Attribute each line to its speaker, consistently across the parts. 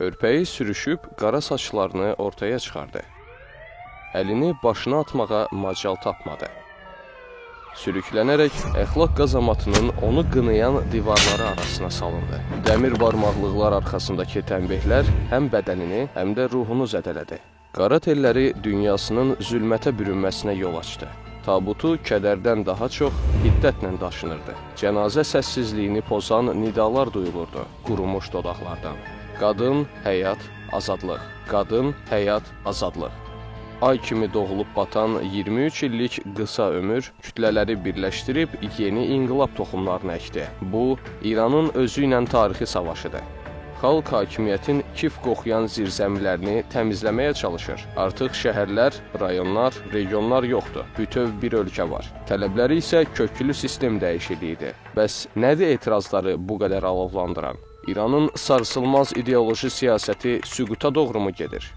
Speaker 1: Örpəyi sürüşüb qara saçlarını ortaya çıxardı. Əlini başına atmağa macal tapmadı. Sürüklənərək əxlaq qazamatının onu qınayan divarları arasına salındı. Dəmir barmaqlıqlar arxasındakı tənbehlər həm bədənini, həm də ruhunu zədələdi. Qara telləri dünyasının zülmətə bürünməsinə yol açdı. Tabutu kədərdən daha çox hiddətlə daşınırdı. Cənazə səssizliyini pozan nidalar duyulurdu qurumuş dodaqlardan. Qadın, həyat, azadlıq. Qadın, həyat, azadlıq. Ay kimi doğulub batan 23 illik qısa ömür kütlələri birləşdirib yeni inqilab toxumlarını əkdi. Bu, İranın özü ilə tarixi savaşıdır. Xalq hakimiyyətin kif qoxuyan zirzəmilərini təmizləməyə çalışır. Artıq şəhərlər, rayonlar, regionlar yoxdur. Bütöv bir ölkə var. Tələbləri isə köklü sistem dəyişikliyidir. Bəs nədir etirazları bu qədər alovlandıran? İranın sarsılmaz ideoloji siyasəti süquta doğru mu gedir?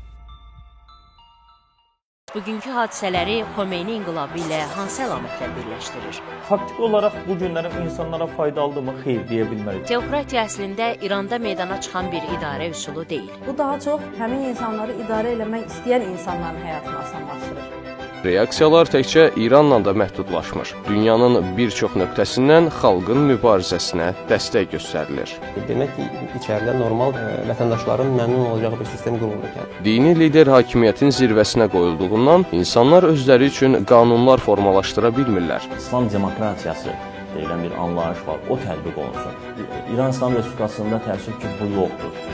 Speaker 2: Bugünkü hadisələri Xomeyni inqilabı ilə hansı əlamətlər birləşdirir?
Speaker 3: Faktiki olaraq bu günlərim insanlara faydalıdırmı? Xeyr deyə bilmərik.
Speaker 2: Teokratiya əslində İranda meydana çıxan bir idarə üsulu deyil.
Speaker 4: Bu daha çox həmin insanları idarə eləmək istəyən insanların həyatını asanlaşdırır.
Speaker 1: Reaksiyalar təkcə İranla da məhdudlaşmır. Dünyanın bir çox nöqtəsindən xalqın mübarizəsinə dəstək göstərilir.
Speaker 5: Demək ki, içəridə normal ə, vətəndaşların məmnun olacağı bir sistem qurulurkən
Speaker 1: Dini lider hakimiyyətin zirvəsinə qoyulduğundan insanlar özləri üçün qanunlar formalaşdıra bilmirlər.
Speaker 6: İslam demokratiyası deyilən bir anlayış var. O tətbiq olunsun. İran İslam Respublikasında təəssüf ki, bu yoxdur.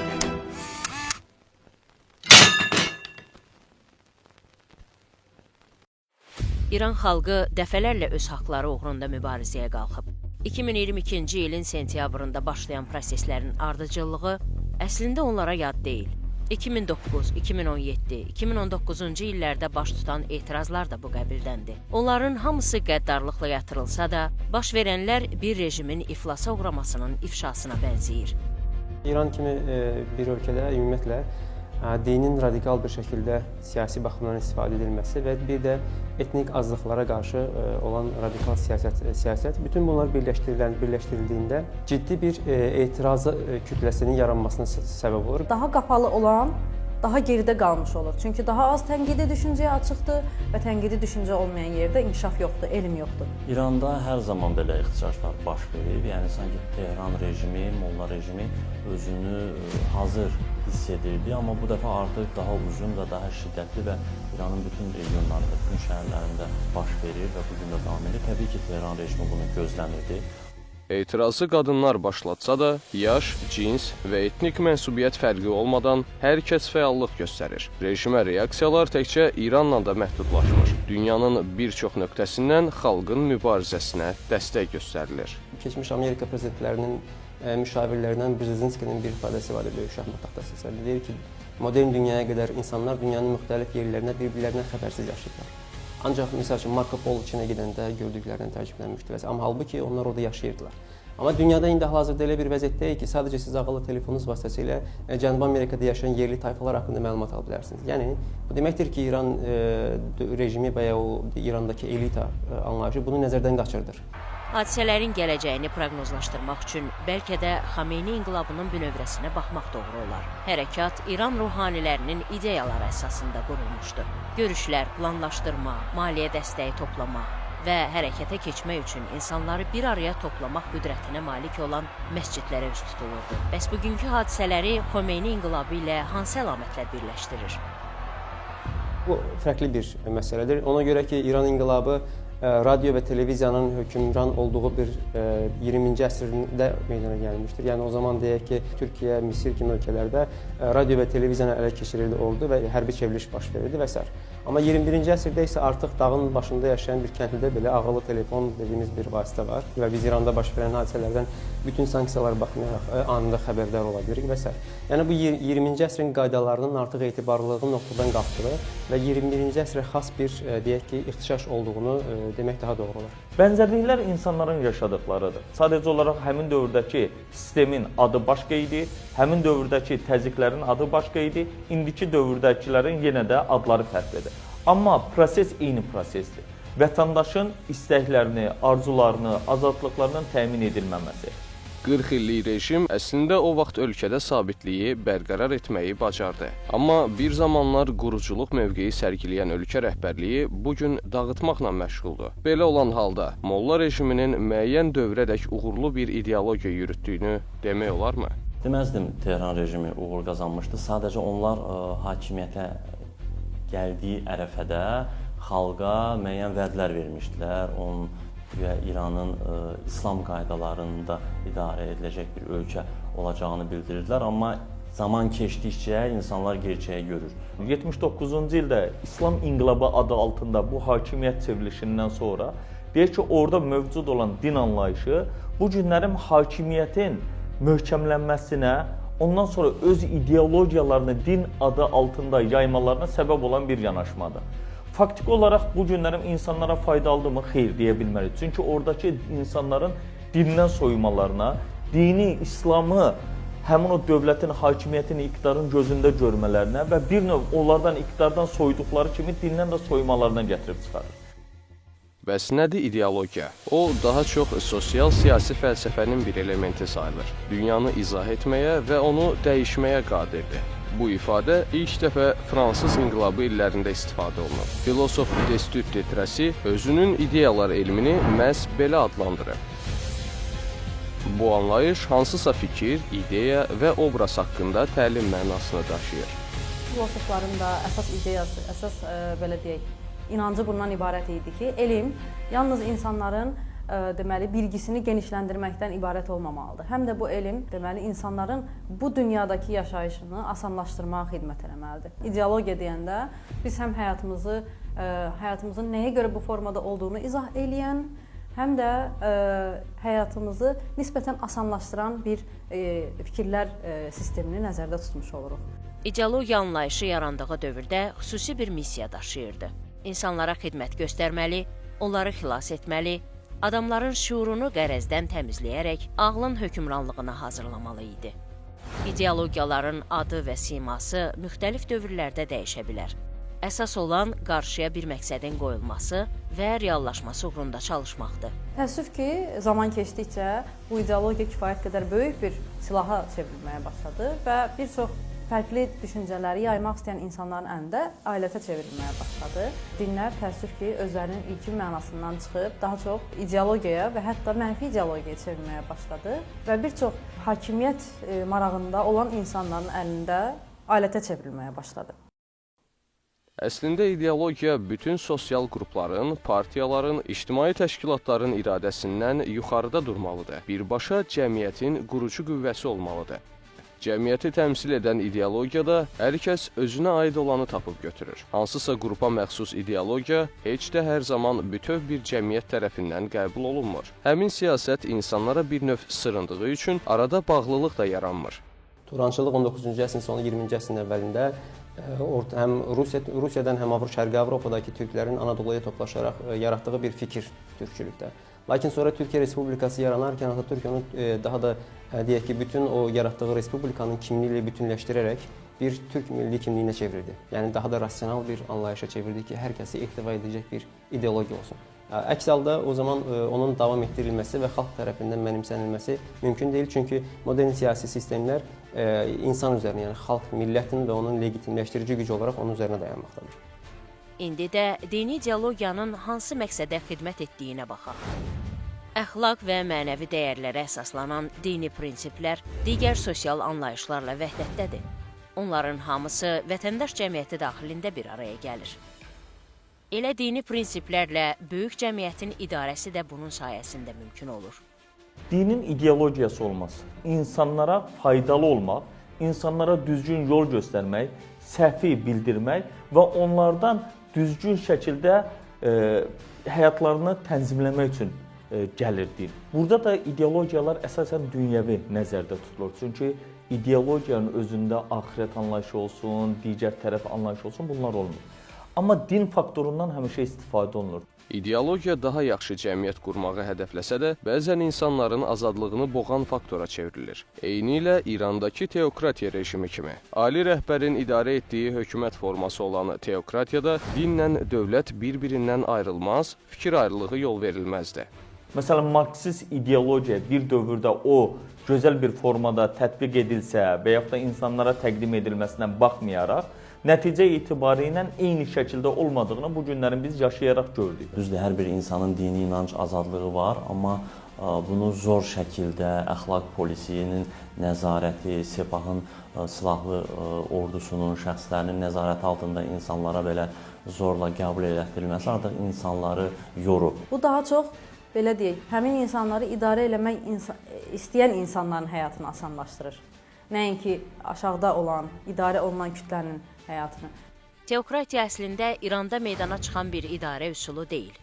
Speaker 2: İran xalqı dəfələrlə öz haqqları uğrunda mübarizəyə qalxıb. 2022-ci ilin sentyabrında başlayan proseslərin ardıcıllığı əslində onlara yad deyil. 2009, 2017, 2019-cu illərdə baş tutan etirazlar da bu qəbildəndir. Onların hamısı qəddarlıqla yatırılsa da, baş verənlər bir rejimin iflasa uğramasının ifşasına bənzəyir.
Speaker 5: İran kimi ə, bir ölkədə ümumiyyətlə dinin radikal bir şəkildə siyasi baxımdan istifadə edilməsi və bir də etnik azlıqlara qarşı ə, olan radikal siyasət siyasət bütün bunlar birləşdirilən birləşdirildiyində ciddi bir ə, etiraz kütləsinin yaranmasına sə- səbəb olur.
Speaker 4: Daha qapalı olan daha geridə qalmış olur. Çünki daha az tənqidi düşüncəyə açıqdır və tənqidi düşüncə olmayan yerdə inkişaf yoxdur, elm yoxdur.
Speaker 6: İranda hər zaman belə ixtişaşlar baş verir. Yəni sanki Tehran rejimi, Molla rejimi özünü hazır hiss edirdi, amma bu dəfə artıq daha uzun və daha şiddətli və İranın bütün regionlarında, bütün şəhərlərində baş verir və bu gün də davam edir. Təbii ki, Tehran rejimi bunu gözləmirdi.
Speaker 1: Etirazı qadınlar başlatsa da, yaş, cins və etnik mənsubiyyət fərqi olmadan hər kəs fəallıq göstərir. Rejimə reaksiyalar təkcə İranla da məhdudlaşmır. Dünyanın bir çox nöqtəsindən xalqın mübarizəsinə dəstək göstərilir.
Speaker 5: Keçmiş Amerika prezidentlərinin ə, müşavirlərindən Brzezinskinin bir ifadəsi var idi böyük şahmat taxtası üzərində. Deyir ki, modern dünyaya qədər insanlar dünyanın müxtəlif yerlərinə bir-birlərindən xəbərsiz yaşayıblar. Ancaq məsəl üçün Marco Polo Çinə gedəndə gördüklərindən təəccüblənmişdi və amma halbuki onlar orada yaşayırdılar. Amma dünyada indi hal-hazırda elə bir vəziyyətdəyik ki, sadəcə siz ağıllı telefonunuz vasitəsilə ə, Cənubi Amerikada yaşayan yerli tayfalar haqqında məlumat ala bilərsiniz. Yəni bu deməkdir ki, İran d- rejimi və ya o İrandakı elita ə, anlayışı bunu nəzərdən qaçırdır.
Speaker 2: Hadisələrin gələcəyini proqnozlaşdırmaq üçün bəlkə də Xameyni inqilabının bünövrəsinə baxmaq doğru olar. Hərəkat İran ruhanilərinin ideyaları əsasında qurulmuşdu. Görüşlər, planlaşdırma, maliyyə dəstəyi toplama və hərəkətə keçmək üçün insanları bir araya toplamaq qüdrətinə malik olan məscidlərə üst tutulurdu. Bəs bugünkü hadisələri Xomeyni inqilabı ilə hansı əlamətlər birləşdirir?
Speaker 5: Bu fərqli bir məsələdir. Ona görə ki, İran inqilabı ə, radio və televiziyanın hökmran olduğu bir ə, 20-ci əsrdə meydana gəlmişdir. Yəni o zaman deyək ki, Türkiyə, Misir kimi ölkələrdə ə, radio və televiziyanı ələ keçirirdi ordu və hərbi çevriliş baş verirdi və s. Amma 21-ci əsrdə isə artıq dağın başında yaşayan bir kəndlidə belə ağıllı telefon dediyimiz bir vasitə var və biz İranda baş verən hadisələrdən bütün sanksiyalara baxmayaraq ə, anında xəbərdar ola bilirik və s. Yəni bu yer- 20-ci əsrin qaydalarının artıq etibarlılığı nöqtədən qalxdığı və 21-ci əsrə xas bir ə, deyək ki, ixtişaş olduğunu ə, demək daha doğru olar.
Speaker 3: Bənzərliklər insanların yaşadıklarıdır. Sadəcə olaraq həmin dövrdəki sistemin adı başqa idi, həmin dövrdəki təzyiqlərin adı başqa idi, indiki dövrdəkilərin yenə də adları fərqlidir. Amma proses eyni prosesdir. Vətəndaşın istəklərini, arzularını, azadlıqlarının təmin edilməməsi,
Speaker 1: 40 illik rejim əslində o vaxt ölkədə sabitliyi bərqərar etməyi bacardı. Amma bir zamanlar quruculuq mövqeyi sərgiləyən ölkə rəhbərliyi bu gün dağıtmaqla məşğuldur. Belə olan halda molla rejiminin müəyyən dövrədək uğurlu bir ideologiya yürütdüyünü demək olarmı?
Speaker 6: Deməzdim Tehran rejimi uğur qazanmışdı. Sadəcə onlar ə, hakimiyyətə gəldiyi ərəfədə xalqa müəyyən vədlər vermişdilər. Onun və İranın ə, İslam qaydalarında idarə ediləcək bir ölkə olacağını bildirirdilər, amma zaman keçdikcə insanlar gerçəyi görür.
Speaker 3: 79-cu ildə İslam İnqilabı adı altında bu hakimiyyət çevrilişindən sonra deyək ki, orada mövcud olan din anlayışı bu günlərin hakimiyyətin möhkəmlənməsinə, ondan sonra öz ideologiyalarını din adı altında yaymalarına səbəb olan bir yanaşmadır. Faktiki olaraq bu günlərin insanlara faydalıdırmı? Xeyr deyə bilmərik. Çünki oradakı insanların dindən soyumalarına, dini, İslamı həmin o dövlətin hakimiyyətini iqtidarın gözündə görmələrinə və bir növ onlardan iqtidardan soyduqları kimi dindən də soyumalarına gətirib çıxarır.
Speaker 1: Bəs nədir ideologiya? O daha çox sosial-siyasi fəlsəfənin bir elementi sayılır. Dünyanı izah etməyə və onu dəyişməyə qadirdir. Bu ifadə ilk dəfə Fransız inqilabı illərində istifadə olunur. Filosof Destut Detrasi özünün ideyalar elmini məhz belə adlandırır. Bu anlayış hansısa fikir, ideya və obraz haqqında təlim mənasını daşıyır.
Speaker 4: Filosofların da əsas ideyası, əsas ə, belə deyək, inancı bundan ibarət idi ki, elm yalnız insanların deməli bilgisini genişləndirməkdən ibarət olmamalıdır. Həm də bu elm deməli insanların bu dünyadakı yaşayışını asanlaşdırmağa xidmət etməlidir. İdeologiya deyəndə biz həm həyatımızı həyatımızın nəyə görə bu formada olduğunu izah eləyən, həm də ə, həyatımızı nisbətən asanlaşdıran bir ə, fikirlər ə, sistemini nəzərdə tutmuş oluruq.
Speaker 2: İdeologiya anlayışı yarandığı dövrdə xüsusi bir missiya daşıyırdı. İnsanlara xidmət göstərməli, onları xilas etməli, adamların şuurunu qərəzdən təmizləyərək ağlın hökmranlığına hazırlamalı idi. İdeologiyaların adı və siması müxtəlif dövrlərdə dəyişə bilər. Əsas olan qarşıya bir məqsədin qoyulması və reallaşması uğrunda çalışmaqdır.
Speaker 4: Təəssüf ki, zaman keçdikcə bu ideologiya kifayət qədər böyük bir silaha çevrilməyə başladı və bir çox fərqli düşüncələri yaymaq istəyən insanların əlində alətə çevrilməyə başladı. Dinlər təəssüf ki, özlərinin ilkin mənasından çıxıb daha çox ideologiyaya və hətta mənfi ideologiyaya çevrilməyə başladı və bir çox hakimiyyət e, marağında olan insanların əlində alətə çevrilməyə başladı.
Speaker 1: Əslində ideologiya bütün sosial qrupların, partiyaların, ictimai təşkilatların iradəsindən yuxarıda durmalıdır. Birbaşa cəmiyyətin qurucu qüvvəsi olmalıdır. Cəmiyyəti təmsil edən ideologiyada hər kəs özünə aid olanı tapıb götürür. Hansısa qrupa məxsus ideologiya heç də hər zaman bütöv bir cəmiyyət tərəfindən qəbul olunmur. Həmin siyasət insanlara bir növ sırındığı üçün arada bağlılıq da yaranmır.
Speaker 5: Turançılıq 19-cu əsrin sonu 20-ci əsrin əvvəlində orta həm Rusiya Rusiyadan həm Avropa Şərqi Avropadakı türklərin Anadoluya toplaşaraq ə, yaratdığı bir fikir türkçülükdə. Lakin sonra Türkiyə Respublikası yaranarkən Atatürk onu ə, daha da ə, deyək ki, bütün o yaratdığı respublikanın kimliyi ilə bütünləşdirərək bir türk milli kimliyinə çevirdi. Yəni daha da rasional bir anlayışa çevirdi ki, hər kəsi ehtiva bir ideologiya olsun. Ə, Əks halda o zaman onun davam etdirilməsi və xalq tərəfindən mənimsənilməsi mümkün deyil, çünki modern siyasi sistemlər insan üzərinə, yəni xalq, millətin və onun legitimləşdirici gücü olaraq onun üzərinə dayanmaqdadır.
Speaker 2: İndi də dini ideologiyanın hansı məqsədə xidmət etdiyinə baxaq. Əxlaq və mənəvi dəyərlərə əsaslanan dini prinsiplər digər sosial anlayışlarla vəhdətdədir. Onların hamısı vətəndaş cəmiyyəti daxilində bir araya gəlir. Elə dini prinsiplərlə böyük cəmiyyətin idarəsi də bunun sayəsində mümkün olur.
Speaker 3: Dinin ideologiyası olmaz. İnsanlara faydalı olmaq, insanlara düzgün yol göstərmək, səhvi bildirmək və onlardan düzgün şəkildə e, həyatlarını tənzimləmək üçün e, gəlir din. Burada da ideologiyalar əsasən dünyəvi nəzərdə tutulur. Çünki ideologiyanın özündə axirət anlayışı olsun, digər tərəf anlayışı olsun, bunlar olmur. Amma din faktorundan həmişə istifadə olunur.
Speaker 1: İdeologiya daha yaxşı cəmiyyət qurmağı hədəfləsə də, bəzən insanların azadlığını boğan faktora çevrilir. Eynilə İrandakı teokratiya rejimi kimi. Ali rəhbərin idarə etdiyi hökumət forması olan teokratiyada dinlə dövlət bir-birindən ayrılmaz, fikir ayrılığı yol verilməzdi.
Speaker 3: Məsələn, marksist ideologiya bir dövrdə o gözəl bir formada tətbiq edilsə və yaxud da insanlara təqdim edilməsinə baxmayaraq, nəticə etibarilə eyni şəkildə olmadığını bu günlərin biz yaşayaraq gördük.
Speaker 6: Düzdür, hər bir insanın dini inanc azadlığı var, amma ə, bunu zor şəkildə əxlaq polisinin nəzarəti, Sepahın ə, silahlı ə, ordusunun şəxslərinin nəzarəti altında insanlara belə zorla qəbul elətdirilməsi artıq insanları yorub.
Speaker 4: Bu daha çox belə deyək, həmin insanları idarə eləmək insan, istəyən insanların həyatını asanlaşdırır. Nəinki aşağıda olan, idarə olunan kütlənin həyatını.
Speaker 2: Teokratiya əslində İranda meydana çıxan bir idarə üsulu deyil.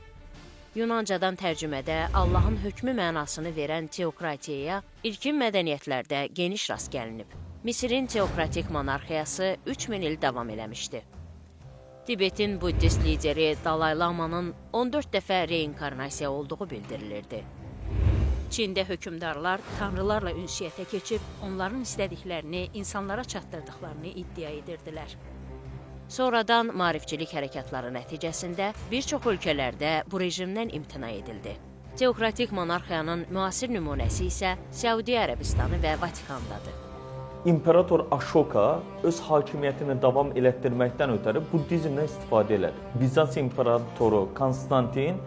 Speaker 2: Yunancadan tərcümədə Allahın hökmü mənasını verən teokratiyaya ilkin mədəniyyətlərdə geniş rast gəlinib. Misirin teokratik monarxiyası 3000 il davam eləmişdi. Tibetin buddist lideri Dalai Lamanın 14 dəfə reinkarnasiya olduğu bildirilirdi. Çində hökmdarlar tanrılarla ünsiyyətə keçib onların istədiklərini insanlara çatdırdıqlarını iddia edirdilər. Sonradan maarifçilik hərəkatları nəticəsində bir çox ölkələrdə bu rejimdən imtina edildi. Teokratik monarxiyanın müasir nümunəsi isə Səudiyyə Ərəbistanı və Vatikandadır.
Speaker 3: İmperator Ashoka öz hakimiyyətini davam elətdirməkdən ötəri buddizmdən istifadə elədi. Bizans imperatoru Konstantin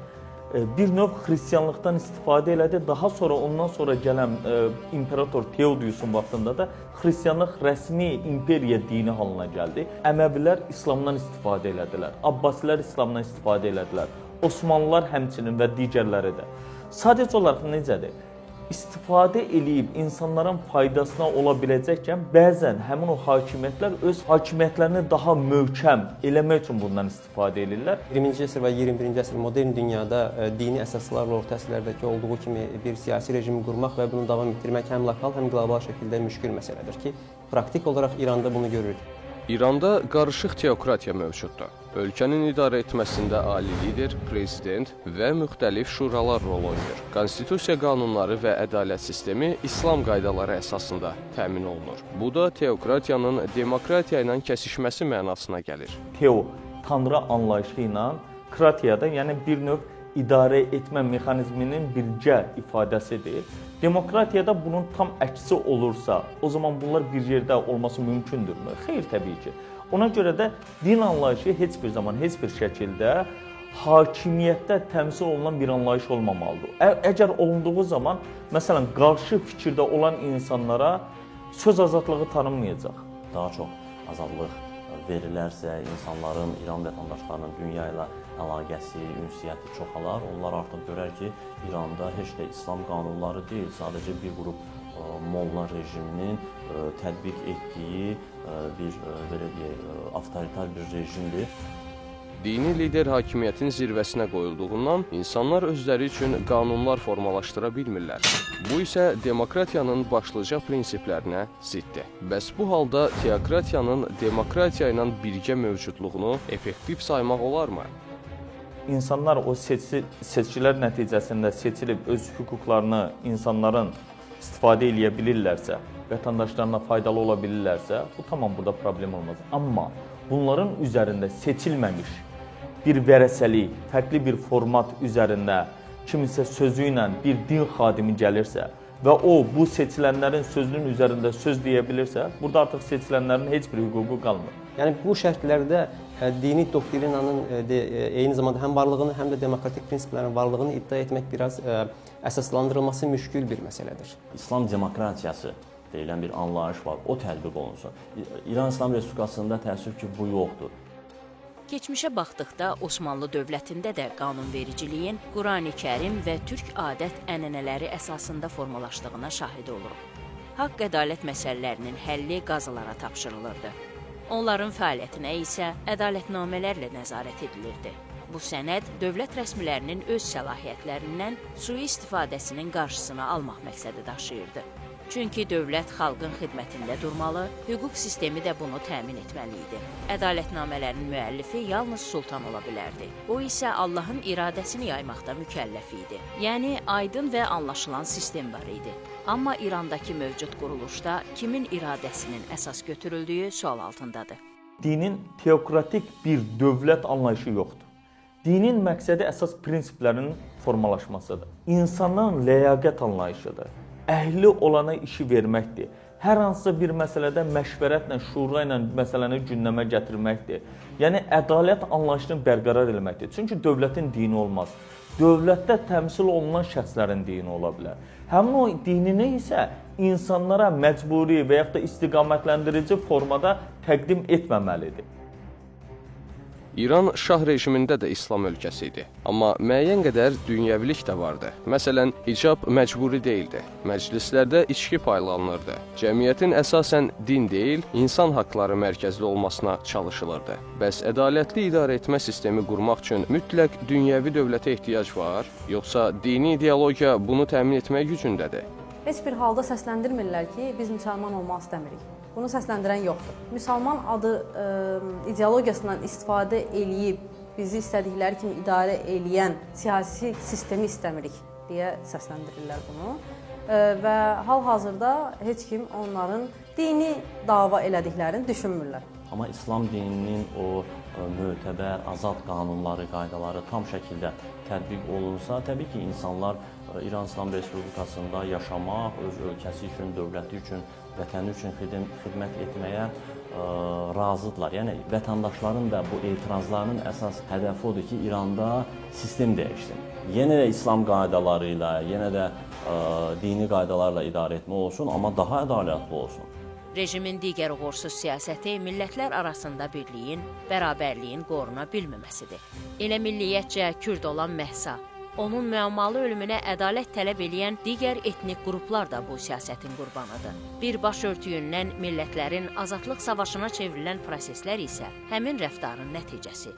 Speaker 3: bir növ xristianlıqdan istifadə elədi. Daha sonra ondan sonra gələn e, imperator Teodosiun vaxtında da xristianlıq rəsmi imperiya dini halına gəldi. Əməvilər İslamdan istifadə elədilər. Abbasilər İslamdan istifadə elədilər. Osmanlılar həmçinin və digərləri də. Sadəcə olaraq necədir? İstifadə eləyib insanların faydasına ola biləcəkkən bəzən həmin o hakimiyyətlər öz hakimiyyətlərini daha möhkəm eləmək üçün bundan istifadə edirlər.
Speaker 5: 20-ci əsr və 21-ci əsr modern dünyada ə, dini əsaslarla orta əsrlərdəki olduğu kimi bir siyasi rejimi qurmaq və bunu davam etdirmək həm lokal, həm qlobal şəkildə müşkül məsələdir ki, praktik olaraq İranda bunu görürük.
Speaker 1: İranda qarışıq teokratiya mövcuddur. Ölkənin idarə etməsində ali lider, prezident və müxtəlif şuralar rol oynayır. Konstitusiya qanunları və ədalət sistemi İslam qaydaları əsasında təmin olunur. Bu da teokratiyanın demokratiya ilə kəsişməsi mənasına gəlir.
Speaker 3: Teo tanrı anlayışı ilə kratiyada, yəni bir növ idarə etmə mexanizminin bircə ifadəsidir. Demokratiyada bunun tam əksi olursa, o zaman bunlar bir yerdə olması mümkündürmü? Xeyr, təbii ki. Ona görə də din anlayışı heç bir zaman, heç bir şəkildə hakimiyyətdə təmsil olunan bir anlayış olmamalıdır. Ə əgər olunduğu zaman, məsələn, qarşı fikirdə olan insanlara söz azadlığı tanınmayacaq.
Speaker 6: Daha çox azadlıq verilərsə, insanların, İran vətəndaşlarının dünya ilə əlaqəsi, ünsiyyəti çoxalar. Onlar artıq görər ki, İranda heç də İslam qanunları deyil, sadəcə bir qrup molla rejiminin ə, tətbiq etdiyi ə, bir belə deyək, avtoritar bir rejimdir.
Speaker 1: Dini lider hakimiyyətin zirvəsinə qoyulduğundan insanlar özləri üçün qanunlar formalaşdıra bilmirlər. Bu isə demokratiyanın başlıca prinsiplərinə ziddir. Bəs bu halda teokratiyanın demokratiya ilə birgə mövcudluğunu effektiv saymaq olarmı?
Speaker 3: insanlar o seçi, seçkilər nəticəsində seçilib öz hüquqlarını insanların istifadə eləyə vətəndaşlarına faydalı ola bilirlərsə, bu tamam burada problem olmaz. Amma bunların üzərində seçilməmiş bir vərəsəlik, fərqli bir format üzərində kimisə sözü ilə bir din xadimi gəlirsə və o bu seçilənlərin sözünün üzərində söz deyə bilirsə, burada artıq seçilənlərin heç bir hüququ qalmır.
Speaker 5: Yəni bu şərtlərdə ə, dini doktrinanın de, ə, eyni zamanda həm varlığını, həm də demokratik prinsiplərin varlığını iddia etmək biraz əsaslandırılması müşkül bir məsələdir.
Speaker 6: İslam demokratiyası deyilən bir anlayış var. O tətbiq olunsun. İran İslam Respublikasında təəssüf ki, bu yoxdur.
Speaker 2: Keçmişə baxdıqda Osmanlı dövlətində də qanunvericiliyin Qurani-Kərim və türk adət-ənənələri əsasında formalaşdığına şahid oluruq. Haqq ədalət məsələlərinin həlli qazılara tapşırılırdı. Onların fəaliyyətinə isə ədalətnamələrlə nəzarət edilirdi. Bu sənəd dövlət rəsmilərinin öz səlahiyyətlərindən sui-istifadəsinin qarşısını almaq məqsədi daşıyırdı. Çünki dövlət xalqın xidmətində durmalı, hüquq sistemi də bunu təmin etməli idi. Ədalətnamələrin müəllifi yalnız sultan ola bilərdi. O isə Allahın iradəsini yaymaqda mükəlləf idi. Yəni aydın və anlaşılan sistem var idi. Amma İrandakı mövcud quruluşda kimin iradəsinin əsas götürüldüyü sual altındadır.
Speaker 3: Dinin teokratik bir dövlət anlayışı yoxdur. Dinin məqsədi əsas prinsiplərin formalaşmasıdır. İnsanın ləyaqət anlayışıdır. Əhli olana işi verməkdir. Hər hansısa bir məsələdə məşvərətlə, şura ilə məsələni gündəmə gətirməkdir. Yəni ədalət anlayışını bərqərar etməkdir. Çünki dövlətin dini olmaz. Dövlətdə təmsil olunan şəxslərin dini ola bilər. Həmin o dinini isə insanlara məcburi və yaxud da istiqamətləndirici formada təqdim etməməlidir.
Speaker 1: İran şah rejimində də İslam ölkəsi idi. Amma müəyyən qədər dünyəvilik də vardı. Məsələn, hicab məcburi değildi. Məclislərdə içki paylanılırdı. Cəmiyyətin əsasən din deyil, insan haqqları mərkəzli olmasına çalışılırdı. Bəs ədalətli idarə etmə sistemi qurmaq üçün mütləq dünyəvi dövlətə ehtiyac var, yoxsa dini ideologiya bunu təmin etmək gücündədir?
Speaker 4: Heç bir halda səsləndirmirlər ki, biz müsəlman olmaq istəmirik. Bunu səsləndirən yoxdur. Müsəlman adı ə, ideologiyasından istifadə eləyib bizi istədikləri kimi idarə eləyən siyasi sistemi istəmirik deyə səsləndirirlər bunu. Ə, və hal-hazırda heç kim onların dini dava elədiklərini düşünmürlər.
Speaker 6: Amma İslam dininin o ə, mötəbər, azad qanunları, qaydaları tam şəkildə tətbiq olunsa, təbii ki, insanlar ə, İran İslam Respublikasında yaşamaq, öz ölkəsi üçün, dövləti üçün, vətəni üçün xidmət etməyə ə, razıdırlar. Yəni vətəndaşların da bu etirazlarının əsas hədəfi odur ki, İranda sistem dəyişsin. Yenə də İslam qaydaları ilə, yenə də ə, dini qaydalarla idarə etmə olsun, amma daha ədalətli olsun.
Speaker 2: Rejimin digər uğursuz siyasəti millətlər arasında birliyin, bərabərliyin qoruna bilməməsidir. Elə milliyyətcə kürd olan Məhsa, onun müəmmalı ölümünə ədalət tələb eləyən digər etnik qruplar da bu siyasətin qurbanıdır. Bir başörtüyündən millətlərin azadlıq savaşına çevrilən proseslər isə həmin rəftarın nəticəsi.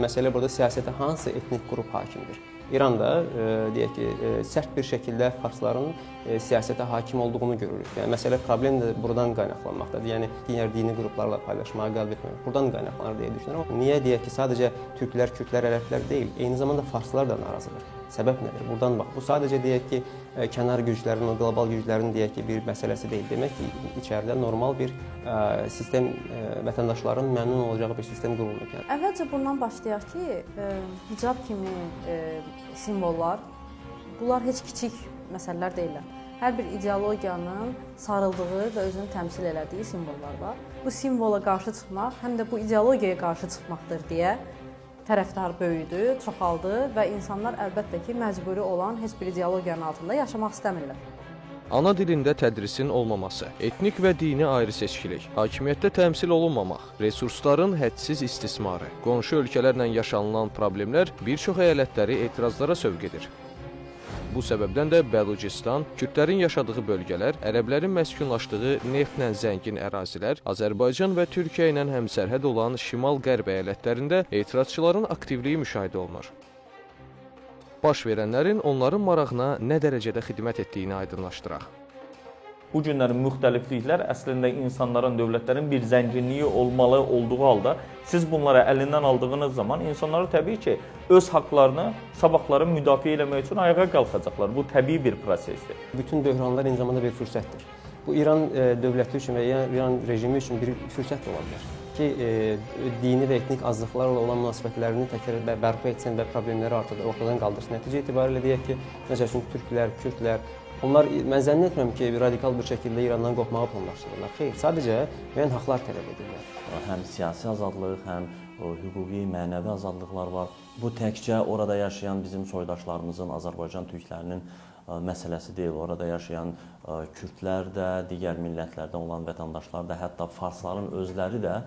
Speaker 5: Məsələ burada siyasətə hansı etnik qrup hakimdir? İranda e, deyək ki, e, sərt bir şəkildə farsların e, siyasətə hakim olduğunu görürük. Yəni məsələ problem də buradan qaynaqlanmaqdadır. Yəni digər dini qruplarla paylaşmağa qəbul etmək buradan qaynaqlanır deyə düşünürəm. Niyə deyək ki, sadəcə türklər, kürdlər, ərəblər deyil, eyni zamanda farslar da narazıdır. Səbəb nədir? Buradan bax. Bu sadəcə deyək ki, e, kənar güclərin, o qlobal güclərin deyək ki, bir məsələsi deyil. Demək ki, içəridə normal bir e, sistem e, vətəndaşların məmnun olacağı bir sistem qurulub. Yəni
Speaker 4: Əvvəlcə bundan başlayaq ki, hicab kimi simvollar bunlar heç kiçik məsələlər deyillər. Hər bir ideologiyanın sarıldığı və özünü təmsil elədiyi simvollar var. Bu simvola qarşı çıxmaq həm də bu ideologiyaya qarşı çıxmaqdır deyə tərəfdar böyüdü, çoxaldı və insanlar əlbəttə ki, məcburi olan heç bir ideologiyanın altında yaşamaq istəmirlər.
Speaker 1: Ana dilində tədrisin olmaması, etnik və dini ayrı seçkilik, hakimiyyətdə təmsil olunmamaq, resursların hədsiz istismarı, qonşu ölkələrlə yaşanılan problemlər bir çox əyalətləri etirazlara sövq edir. Bu səbəbdən də Bəlucistan, kürdlərin yaşadığı bölgələr, ərəblərin məskunlaşdığı neftlə zəngin ərazilər, Azərbaycan və Türkiyə ilə həmsərhəd olan şimal-qərb əyalətlərində etirazçıların aktivliyi müşahidə olunur. Baş verənlərin onların marağına nə dərəcədə xidmət etdiyini aydınlaşdıraq.
Speaker 3: Bu günlərin müxtəlifliklər əslində insanların, dövlətlərin bir zənginliyi olmalı olduğu halda siz bunları əlindən aldığınız zaman insanlar təbii ki, öz haqqlarını, sabahları müdafiə etmək üçün ayağa qalxacaqlar. Bu təbii bir prosesdir.
Speaker 5: bütün böhranlar eyni zamanda bir fürsətdir. Bu İran e, dövləti üçün və ya İran rejimi üçün bir fürsət ola bilər ki, e, dini və etnik azlıqlarla olan münasibətlərini təkrar bə- bərpa etsin və problemləri ortadan, ortadan qaldırsın. Nəticə etibarilə deyək ki, məsəl üçün türklər, kürdlər, onlar mən zənn etmirəm ki, radikal bir şəkildə İrandan qopmağı planlaşdırırlar. Xeyr, sadəcə müəyyən haqlar tələb edirlər.
Speaker 6: həm siyasi azadlıq, həm hüquqi, mənəvi azadlıqlar var. Bu təkcə orada yaşayan bizim soydaşlarımızın, Azərbaycan türklərinin məsələsi deyil. Orada yaşayan kürdlər də, digər millətlərdən olan vətəndaşlar da, hətta farsların özləri də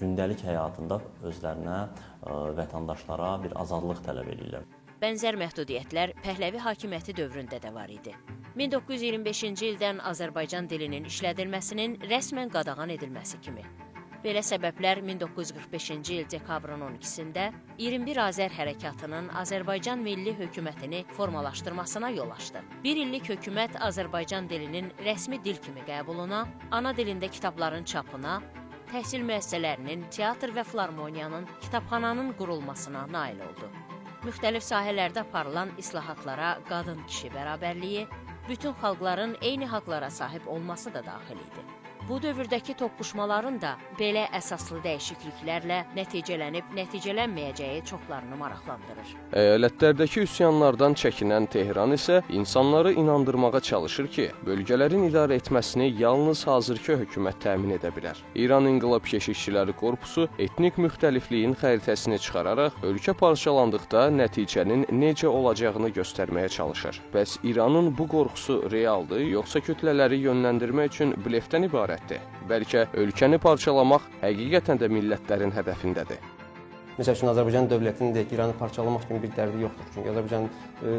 Speaker 6: gündəlik həyatında özlərinə, vətəndaşlara bir azadlıq tələb edirlər.
Speaker 2: Bənzər məhdudiyyətlər Pəhləvi hakimiyyəti dövründə də var idi. 1925-ci ildən Azərbaycan dilinin işlədilməsinin rəsmən qadağan edilməsi kimi. Belə səbəblər 1945-ci il dekabrın 12-sində 21 Azər hərəkatının Azərbaycan milli hökumətini formalaşdırmasına yol açdı. Bir illik hökumət Azərbaycan dilinin rəsmi dil kimi qəbuluna, ana dilində kitabların çapına, təhsil müəssisələrinin, teatr və filarmoniyanın, kitabxananın qurulmasına nail oldu. Müxtəlif sahələrdə aparılan islahatlara qadın-kişi bərabərliyi, bütün xalqların eyni haqlara sahib olması da daxil idi. Bu dövrdəki toqquşmaların da belə əsaslı dəyişikliklərlə nəticələnib nəticələnməyəcəyi çoxlarını maraqlandırır.
Speaker 1: Əyalətlərdəki üsyanlardan çəkinən Tehran isə insanları inandırmağa çalışır ki, bölgələrin idarə etməsini yalnız hazırki hökumət təmin edə bilər. İran İnqilab Keşikçiləri Korpusu etnik müxtəlifliyin xəritəsini çıxararaq ölkə parçalandıqda nəticənin necə olacağını göstərməyə çalışır. Bəs İranın bu qorxusu realdır, yoxsa kütlələri yönləndirmək üçün blefdən ibarətdir? Bəlkə ölkəni parçalamaq həqiqətən də millətlərin hədəfindədir.
Speaker 5: Məsəl üçün Azərbaycan dövlətinin də İranı parçalamaq kimi bir dərdi yoxdur. Çünki Azərbaycan ə,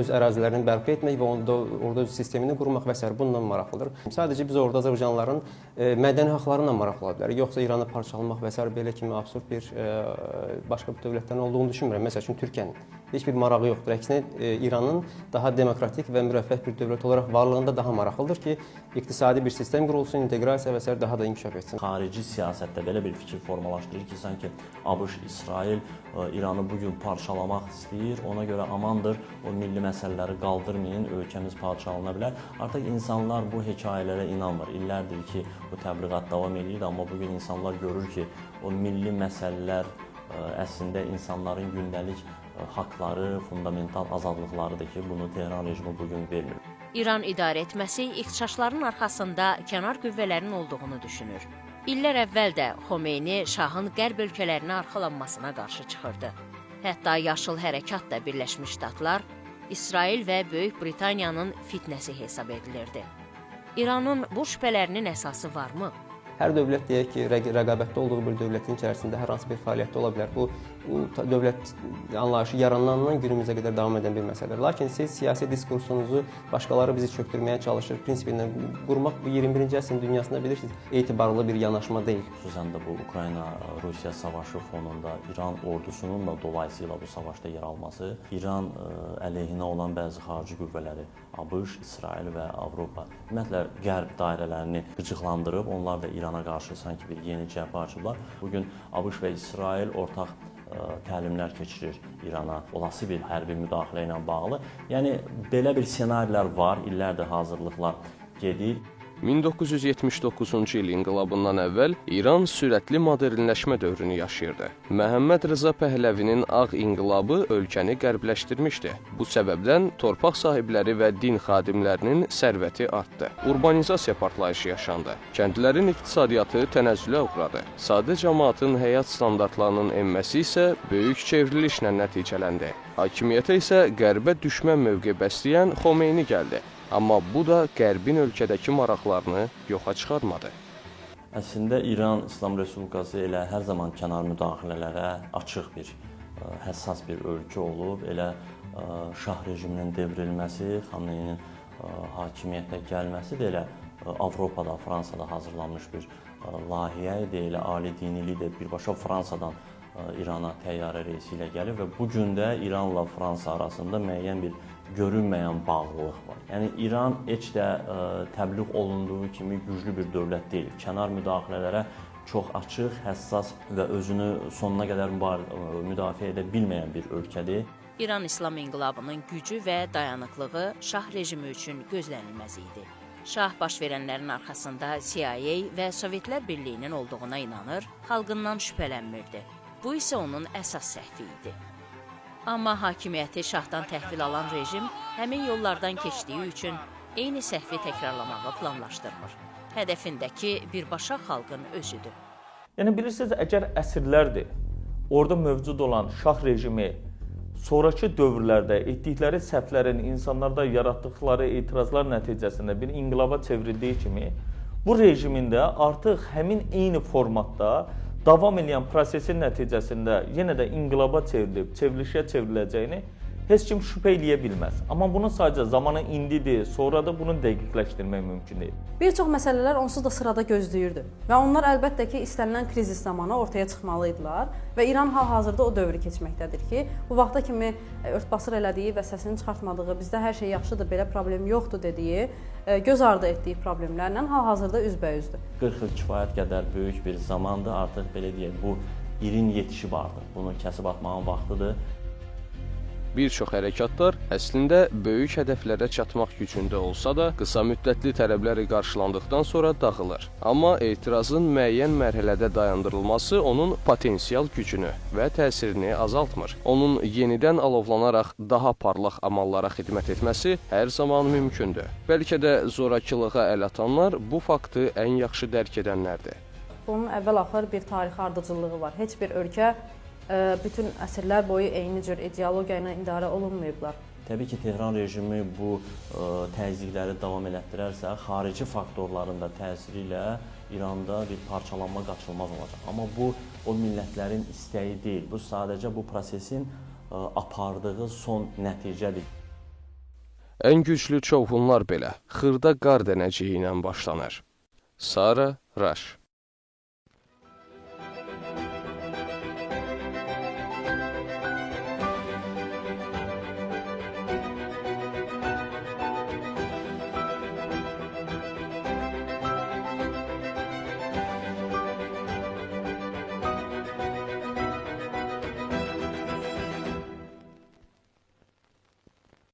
Speaker 5: öz ərazilərini bərpa etmək və onda orada öz sistemini qurmaq və s. bununla maraqlıdır. Sadəcə biz orada Azərbaycanlıların ə, mədəni haqlarına maraqlı ola. Yoxsa İranı parçalamaq və s. belə kimi absurd bir ə, başqa bir dövlətlərin olduğunu düşünmürəm. Məsəl üçün Türkiyənin heç bir marağı yoxdur. Əksinə ə, İranın daha demokratik və mürəffeh bir dövlət olaraq varlığında daha maraqlıdır ki, iqtisadi bir sistem qurulsun, inteqrasiya və s. daha da inkişaf etsin.
Speaker 6: Xarici siyasətdə belə bir fikir formalaşdırır ki, sanki ABŞ, İsrail ə, İranı bu gün parçalamaq istəyir. Ona görə amandır, o milli məsələləri qaldırmayın, ölkəmiz parçalana bilər. Artıq insanlar bu hekayələrə inanmır. İllərdir ki, bu təbliğat davam edir, amma bu gün insanlar görür ki, o milli məsələlər əslində insanların gündəlik ə, haqları, fundamental azadlıqlarıdır ki, bunu Tehran rejimi bu gün vermir.
Speaker 2: İran idarə etməsi ixtişaşların arxasında kənar qüvvələrin olduğunu düşünür. İllər əvvəl də Xomeyni şahın qərb ölkələrinə arxalanmasına qarşı çıxırdı. Hətta Yaşıl Hərəkat da Birləşmiş Ştatlar, İsrail və Böyük Britaniyanın fitnəsi hesab edilirdi. İranın bu şübhələrinin əsası varmı?
Speaker 5: Hər dövlət deyək ki, rəq rəqabətdə olduğu bir dövlətin içərisində hər hansı bir fəaliyyətdə ola bilər. Bu, bu dövlət anlayışı yaranandan günümüzə qədər davam edən bir məsələdir. Lakin siz siyasi diskursunuzu başqaları bizi çökdürməyə çalışır prinsipindən qurmaq bu 21-ci əsrin dünyasında bilirsiniz, etibarlı bir yanaşma deyil.
Speaker 6: Xüsusən də bu Ukrayna-Rusiya savaşı fonunda İran ordusunun da dolayısıyla bu savaşda yer alması, İran ə, əleyhinə olan bəzi xarici qüvvələri, ABŞ, İsrail və Avropa, ümumiyyətlə qərb dairələrini qıcıqlandırıb, onlar da İrana qarşı sanki bir yeni cəbhə açıblar. Bu gün ABŞ və İsrail ortaq təlimlər keçirir İrana olası bir hərbi müdaxilə ilə bağlı. Yəni belə bir ssenarilər var, illərdir hazırlıqlar gedir.
Speaker 1: 1979-cu il inqilabından əvvəl İran sürətli modernləşmə dövrünü yaşayırdı. Məhəmməd Rıza Pəhləvinin Ağ inqilabı ölkəni qərbləşdirmişdi. Bu səbəbdən torpaq sahibləri və din xadimlərinin sərvəti artdı. Urbanizasiya partlayışı yaşandı. Kəndlərin iqtisadiyyatı tənəzzülə uğradı. Sadə cəmaatın həyat standartlarının enməsi isə böyük çevrilişlə nəticələndi. Hakimiyyətə isə qərbə düşmən mövqe bəsləyən Xomeyni gəldi. Amma bu da Qərbin ölkədəki maraqlarını yoxa çıxarmadı.
Speaker 6: Əslində İran İslam Respublikası elə hər zaman kənar müdaxilələrə açıq bir ə, həssas bir ölkə olub. Elə ə, şah rejiminin devrilməsi, Xamneyinin ə, hakimiyyətə gəlməsi də elə Avropada, Fransada hazırlanmış bir layihə idi. Elə ali dini lider birbaşa Fransadan İrana təyyarə reysi ilə gəlib və bu gün də İranla Fransa arasında müəyyən bir görünməyən bağlılıq var. Yəni İran heç də ə, təbliğ olunduğu kimi güclü bir dövlət deyil. Kənar müdaxilələrə çox açıq, həssas və özünü sonuna qədər ə, müdafiə edə bilməyən bir ölkədir.
Speaker 2: İran İslam inqilabının gücü və dayanıqlığı şah rejimi üçün gözlənilməz idi. Şah baş verənlərin arxasında CIA və Sovetlər Birliyinin olduğuna inanır, xalqından şübhələnmirdi. Bu isə onun əsas səhvi idi. Amma hakimiyyəti şahdan təhvil alan rejim həmin yollardan keçdiyi üçün eyni səhvi təkrarlamağı planlaşdırmır. Hədəfindəki birbaşa xalqın özüdür.
Speaker 3: Yəni bilirsiniz, əgər əsrlərdir orada mövcud olan şah rejimi sonrakı dövrlərdə etdikləri səhvlərin insanlarda yaratdıqları etirazlar nəticəsində bir inqilaba çevrildiyi kimi bu rejimin də artıq həmin eyni formatda davam edən prosesin nəticəsində yenə də inqilaba çevrilib, çevrilişə çevriləcəyini heç kim şübhə eləyə bilməz. Amma bunun sadəcə zamanı indidir, sonra da bunu dəqiqləşdirmək mümkün deyil.
Speaker 4: Bir çox məsələlər onsuz da sırada gözləyirdi və onlar əlbəttə ki, istənilən krizis zamanı ortaya çıxmalı idilər və İran hal-hazırda o dövrü keçməkdədir ki, bu vaxta kimi e, örtbasır elədiyi və səsini çıxartmadığı, bizdə hər şey yaxşıdır, belə problem yoxdur dediyi, e, göz ardı etdiyi problemlərlə hal-hazırda üzbəyüzdür.
Speaker 6: 40 il kifayət qədər böyük bir zamandır. Artıq belə deyək, bu irin yetişib artıq. Bunu kəsib atmağın vaxtıdır.
Speaker 1: Bir çox hərəkatlar əslində böyük hədəflərə çatmaq gücündə olsa da, qısa müddətli tələbləri qarşılandıqdan sonra dağılır. Amma etirazın müəyyən mərhələdə dayandırılması onun potensial gücünü və təsirini azaltmır. Onun yenidən alovlanaraq daha parlaq amallara xidmət etməsi hər zaman mümkündür. Bəlkə də zorakılığa əl atanlar bu faktı ən yaxşı dərk edənlərdir.
Speaker 4: Bunun əvvəl-axır bir tarixi ardıcıllığı var. Heç bir ölkə bütün əsrlər boyu eyni cür ideologiya ilə idarə olunmayıblar.
Speaker 6: Təbii ki, Tehran rejimi bu ə, təzyiqləri davam elətdirərsə, xarici faktorların da təsiri ilə İranda bir parçalanma qaçılmaz olacaq. Amma bu o millətlərin istəyi deyil. Bu sadəcə bu prosesin ə, apardığı son nəticədir.
Speaker 1: Ən güclü çovğunlar belə xırda qar dənəciyi ilə başlanır. Sara Raş